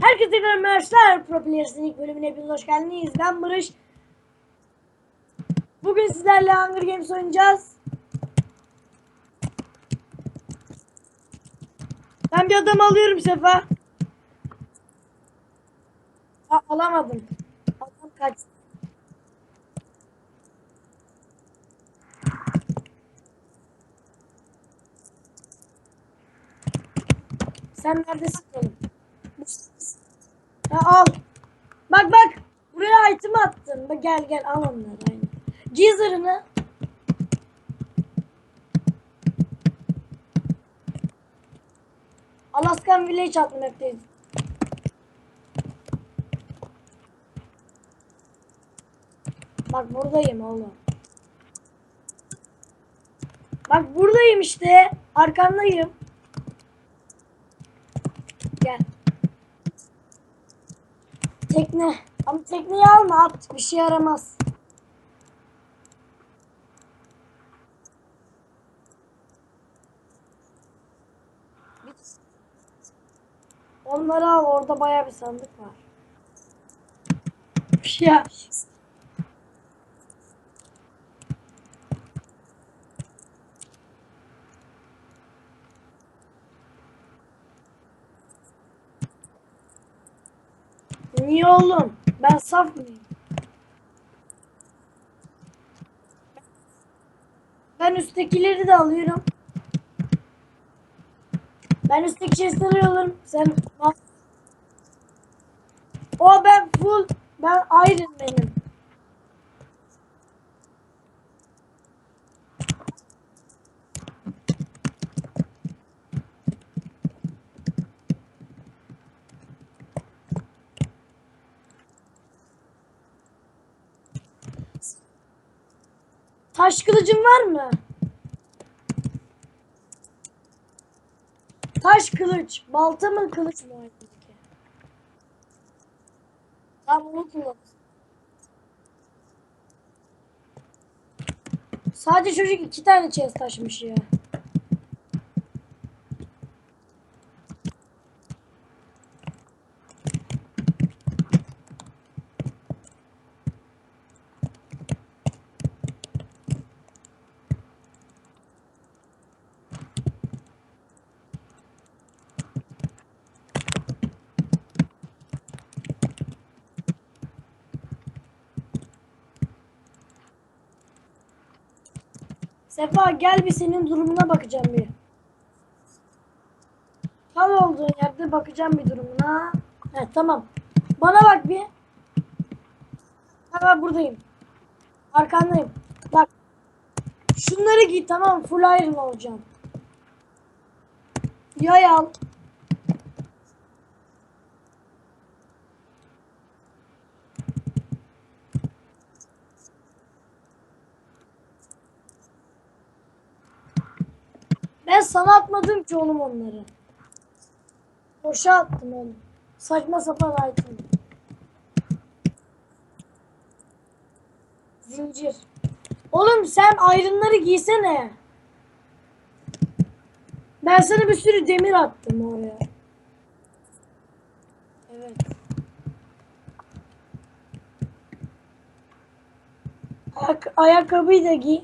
Herkese merhaba arkadaşlar. Pro ilk bölümüne hepiniz hoş geldiniz. Ben Barış. Bugün sizlerle Hunger Games oynayacağız. Ben bir adam alıyorum Sefa. A- alamadım. Adam kaçtı. Sen neredesin oğlum? Ha, al. Bak bak. Buraya item attım. Bak gel gel al onları. Aynen. Geezer'ını. Alaskan Village attım hepteyiz. Bak buradayım oğlum. Bak buradayım işte. Arkandayım. Gel. Tekne. Ama tekneyi alma at. Bir şey yaramaz. Onları al. Orada baya bir sandık var. Ya. Oğlum? Ben saf mıyım? Ben üsttekileri de alıyorum. Ben üstteki chestleri alıyorum. Sen. O ben full. Ben Iron benim. Taş kılıcın var mı? Taş kılıç. Balta mı kılıç mı oradaki? Tamam onu kullan. Sadece çocuk iki tane chest taşımış ya. Sefa gel bir senin durumuna bakacağım bir. Kal olduğun yerde bakacağım bir durumuna. Evet tamam. Bana bak bir. Ha, ben buradayım. Arkandayım. Bak. Şunları giy tamam full iron olacağım. Yay al. Ben sana atmadım ki oğlum onları. Boşa attım oğlum. Saçma sapan item. Zincir. Oğlum sen ayrınları giysene. Ben sana bir sürü demir attım oraya. Evet. Ayak ayakkabıyı da giy.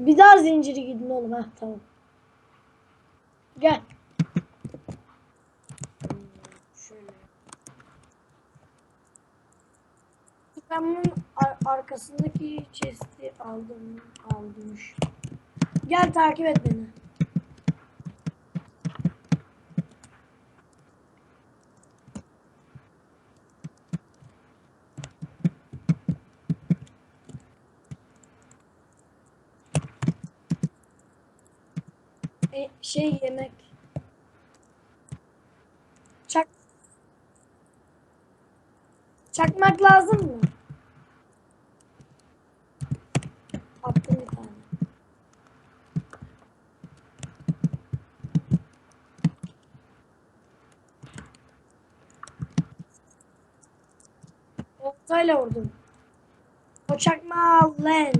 Bir daha zinciri gidin oğlum ha tamam. Gel. Şöyle. Ben bunun ar- arkasındaki chest'i aldım. Almış. Gel takip et beni. Şey yemek. Çak. Çakmak lazım mı? Attım bir tane. Oltayla vurdum. O çakmağı lan.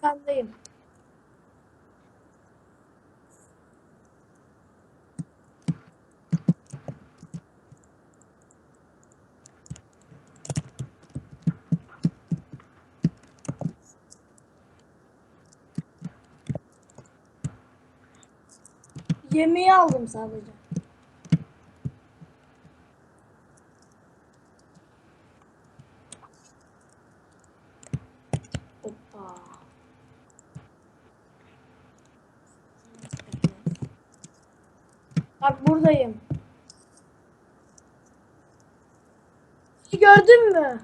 Kandayım. Gemiyi aldım sadece. Hoppa. Bak buradayım. Gördün mü?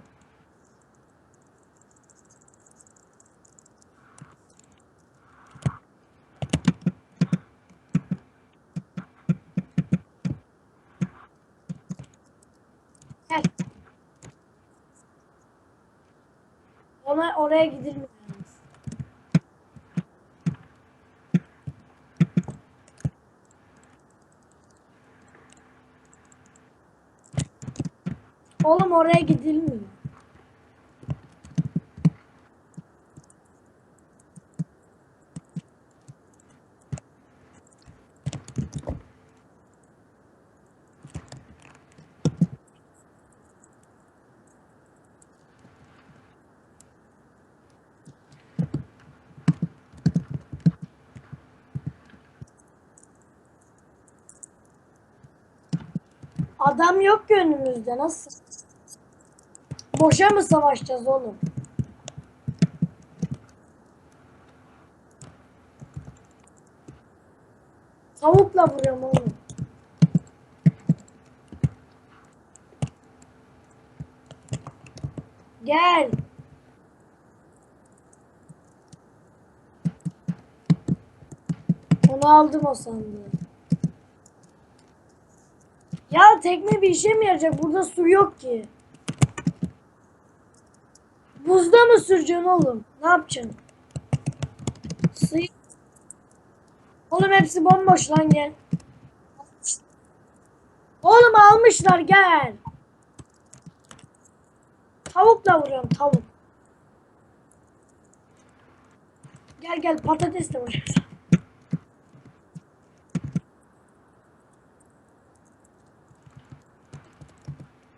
Gel. Ona oraya gidilmiyor. Oğlum oraya gidilmiyor. Adam yok ki önümüzde nasıl? Boşa mı savaşacağız oğlum? Tavukla vuruyorum oğlum. Gel. Onu aldım o sandığı. Ya tekne bir işe mi yarayacak? Burada su yok ki. Buzda mı süreceksin oğlum? Ne yapacaksın? Su... Oğlum hepsi bomboş lan gel. Oğlum almışlar gel. Tavukla vuruyorum tavuk. Gel gel patatesle vuruyorum.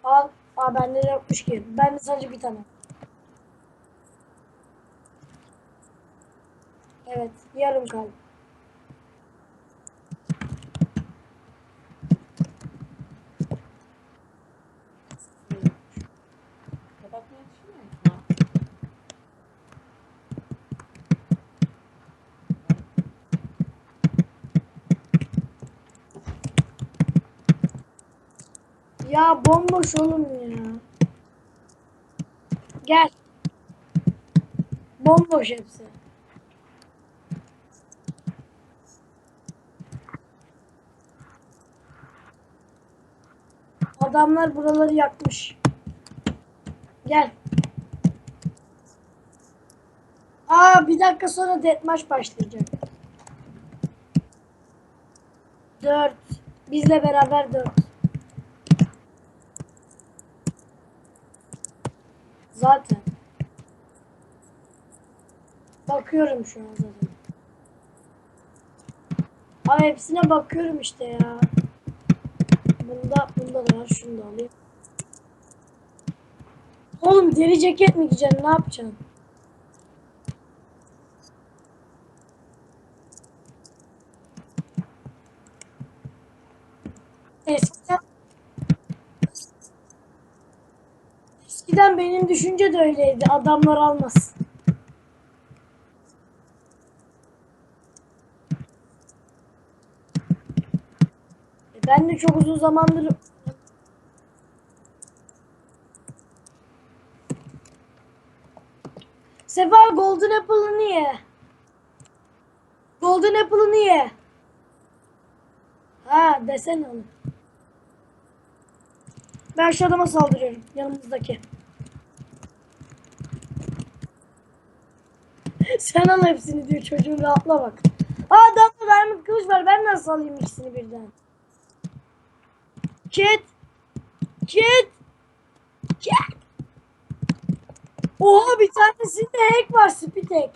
Al. Aa bende de yokmuş ki. Bende sadece bir tane. Evet. Yarım kalp. Ya bomboş oğlum ya. Gel. Bomboş hepsi. Adamlar buraları yakmış. Gel. Aa bir dakika sonra deathmatch başlayacak. Dört. Bizle beraber dört. Zaten. Bakıyorum şu an zaten. Abi hepsine bakıyorum işte ya. Bunda, bunda da var. Şunu da alayım. Oğlum deri ceket mi giyeceksin? Ne yapacaksın? Eskiden düşünce de öyleydi. Adamlar almaz. E Ben de çok uzun zamandır Sefa Golden Apple'ı niye? Golden Apple'ı niye? Ha desene onu. Ben şu adama saldırıyorum. Yanımızdaki. Sen al hepsini diyor çocuğun rahatla bak. Aa adamda diamond kılıç var. Ben nasıl alayım ikisini birden? Kit. Kit. Kit. Oha bir tanesinde hack var Spitek.